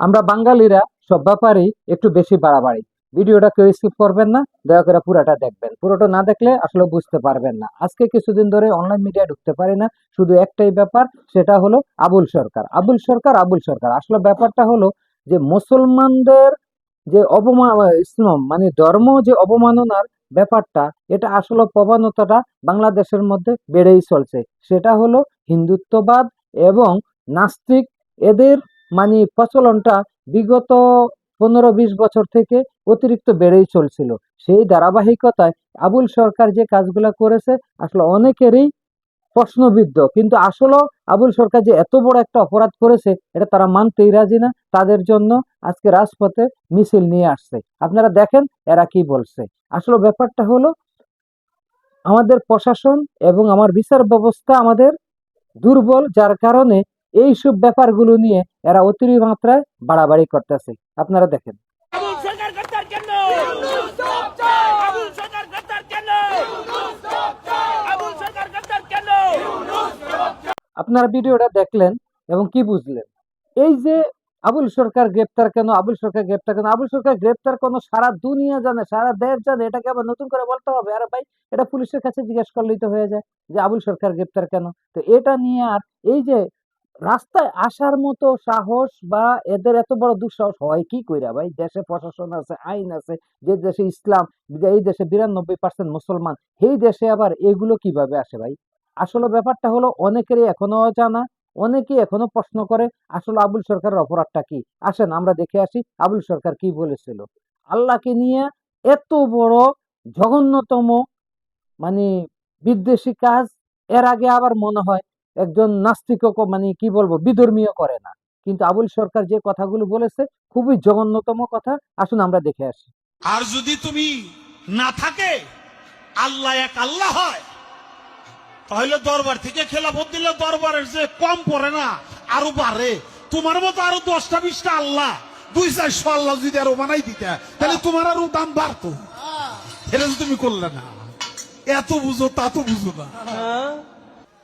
আমরা বাঙালিরা সব ব্যাপারেই একটু বেশি বাড়াবাড়ি। ভিডিওটা কেউ স্কিপ করবেন না, দয়া করে পুরোটা দেখবেন। পুরোটা না দেখলে আসলে বুঝতে পারবেন না। আজকে কিছুদিন ধরে অনলাইন মিডিয়ায় ঢুকতে পারি না, শুধু একটাই ব্যাপার, সেটা হলো আবুল সরকার। আবুল সরকার আবুল সরকার। আসলে ব্যাপারটা হলো যে মুসলমানদের যে অপমান ইসলাম মানে ধর্ম যে অবমাননার ব্যাপারটা, এটা আসলে প্রবণতাটা বাংলাদেশের মধ্যে বেড়েই চলছে। সেটা হলো হিন্দুত্ববাদ এবং নাস্তিক এদের মানে প্রচলনটা বিগত পনেরো বিশ বছর থেকে অতিরিক্ত বেড়েই চলছিল। সেই ধারাবাহিকতায় আবুল সরকার যে কাজগুলা করেছে, আসলে অনেকেরই প্রশ্নবিদ্ধ। কিন্তু আসলে আবুল সরকার যে এত বড় একটা অপরাধ করেছে, এটা তারা মানতেই রাজি না। তাদের জন্য আজকে রাজপথে মিছিল নিয়ে আসছে। আপনারা দেখেন এরা কি বলছে। আসলে ব্যাপারটা হলো, আমাদের প্রশাসন এবং আমার বিচার ব্যবস্থা আমাদের দুর্বল, যার কারণে এইসব ব্যাপারগুলো নিয়ে এরা অতিরিক্ত মাত্রায় বাড়াবাড়ি করতেছে। আপনারা দেখেন। আপনারা ভিডিওটা দেখলেন এবং কি বুঝলেন? এই যে আবুল সরকার গ্রেপ্তার কেন আবুল সরকার গ্রেপ্তার কেন আবুল সরকার গ্রেপ্তার কেন সারা দুনিয়া জানে সারা দেশ জানে এটাকে আবার নতুন করে বলতে হবে? আর ভাই এটা পুলিশের কাছে জিজ্ঞেস করলেই তো হয়ে যায় যে আবুল সরকার গ্রেপ্তার কেন? তো এটা নিয়ে আর এই যে রাস্তায় আসার মতো সাহস বা এদের এত বড় দুঃসাহস হয় কি কইরা ভাই? দেশে প্রশাসন আছে, আইন আছে, যে দেশে ইসলাম এই দেশে বিরানব্বই পার্সেন্ট মুসলমান, সেই দেশে আবার এগুলো কীভাবে আসে ভাই? আসলে ব্যাপারটা হলো অনেকেরই এখনও জানা অনেকেই এখনও প্রশ্ন করে, আসলে আবুল সরকারের অপরাধটা কি? আসেন, আমরা দেখে আসি আবুল সরকার কি বলেছিল। আল্লাহকে নিয়ে এত বড় জঘন্যতম মানে বিদ্বেষী কাজ, এর আগে আবার মনে হয় একজন নাস্তিক মানে কি বলব বিধর্মীয় করে না। কিন্তু আবুল সরকার যে কথাগুলো বলেছে খুবই জঘন্যতম কথা। আসুন আমরা দেখে আসি। আর যদি তুমি না থাকে আল্লাহ এক আল্লাহ হয় তাহলে দরবার থেকে খেলাফত দিলে দরবারের যে কম পড়ে না আরও বাড়ে। তোমার মতো আরও দশটা বিশটা আল্লাহ দুই চারশো আল্লাহ যদি আরও বানাই দিতে তাহলে তোমার আরও দাম বাড়তো। এটা তুমি করলে না এত বুঝো তা তো বুঝো না।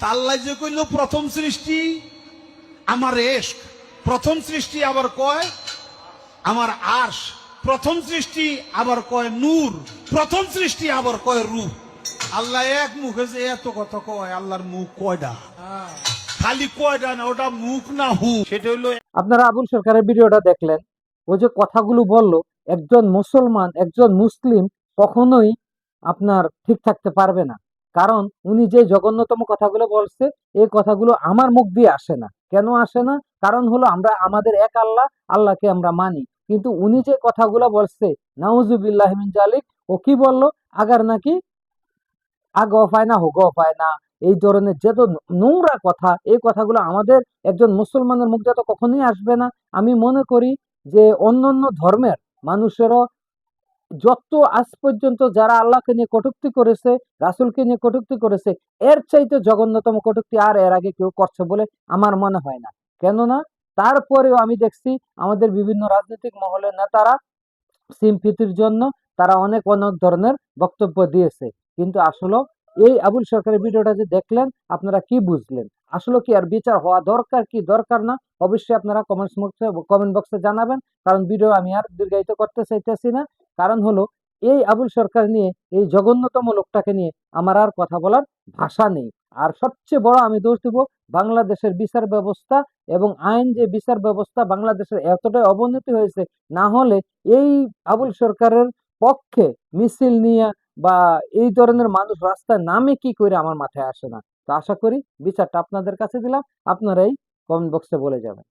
তাল্লাই যে কইল প্রথম সৃষ্টি আমার এশক প্রথম সৃষ্টি আবার কয় আমার আশ প্রথম সৃষ্টি আবার কয় নূর প্রথম সৃষ্টি আবার কয় রূপ। আল্লাহ এক মুখে যে এত কথা কয় আল্লাহর মুখ কয়টা খালি কয়টা না ওটা মুখ না হু। সেটা হইল আপনারা আবুল সরকারের ভিডিওটা দেখলেন ও যে কথাগুলো বলল একজন মুসলমান একজন মুসলিম কখনোই আপনার ঠিক থাকতে পারবে না। কারণ উনি যে জঘন্যতম কথাগুলো বলছে, এই কথাগুলো আমার মুখ দিয়ে আসে না। কেন আসে না? কারণ হলো আমরা, আমাদের এক আল্লাহ, আল্লাহকে আমরা মানি। কিন্তু উনি যে কথাগুলো বলছে নাউজুবিল্লাহ মিন জালিক ও কি বলল? আগার নাকি? আগ পায় না হোগ পায় না এই ধরনের যত নোংরা কথা, এই কথাগুলো আমাদের একজন মুসলমানের মুখ দিয়ে তো কখনোই আসবে না। আমি মনে করি যে অন্যান্য ধর্মের মানুষেরও যত আজ পর্যন্ত যারা আল্লাহকে নিয়ে কটূক্তি করেছে, রাসূলকে নিয়ে কটূক্তি করেছে, এর চাইতে জঘন্যতম কটূক্তি আর এর আগে কেউ করছে বলে আমার মনে হয় না। কেননা, তারপরেও আমি দেখছি আমাদের বিভিন্ন রাজনৈতিক মহলের নেতারা সিম্পিতির জন্য তারা অনেক অনেক ধরনের বক্তব্য দিয়েছে। কিন্তু আসলে এই আবুল সরকারের ভিডিওটা যে দেখলেন, আপনারা কি বুঝলেন? আসলে কি আর বিচার হওয়া দরকার, কি দরকার না? অবশ্যই আপনারা কমেন্টস বক্সে কমেন্ট বক্সে জানাবেন, কারণ ভিডিও আমি আর দীর্ঘায়িত করতে চাইতেছি না। কারণ হলো, এই আবুল সরকার নিয়ে, এই জঘন্যতম লোকটাকে নিয়ে আমার আর কথা বলার ভাষা নেই। আর সবচেয়ে বড় আমি দোষ দেবো বাংলাদেশের বিচার ব্যবস্থা এবং আইন যে বিচার ব্যবস্থা বাংলাদেশের এতটাই অবনতি হয়েছে, না হলে এই আবুল সরকারের পক্ষে মিছিল নিয়ে বা এই ধরনের মানুষ রাস্তায় নামে কি করে আমার মাথায় আসে না। তো আশা করি বিচারটা আপনাদের কাছে দিলাম আপনারাই কমেন্ট বক্সে বলে যাবেন।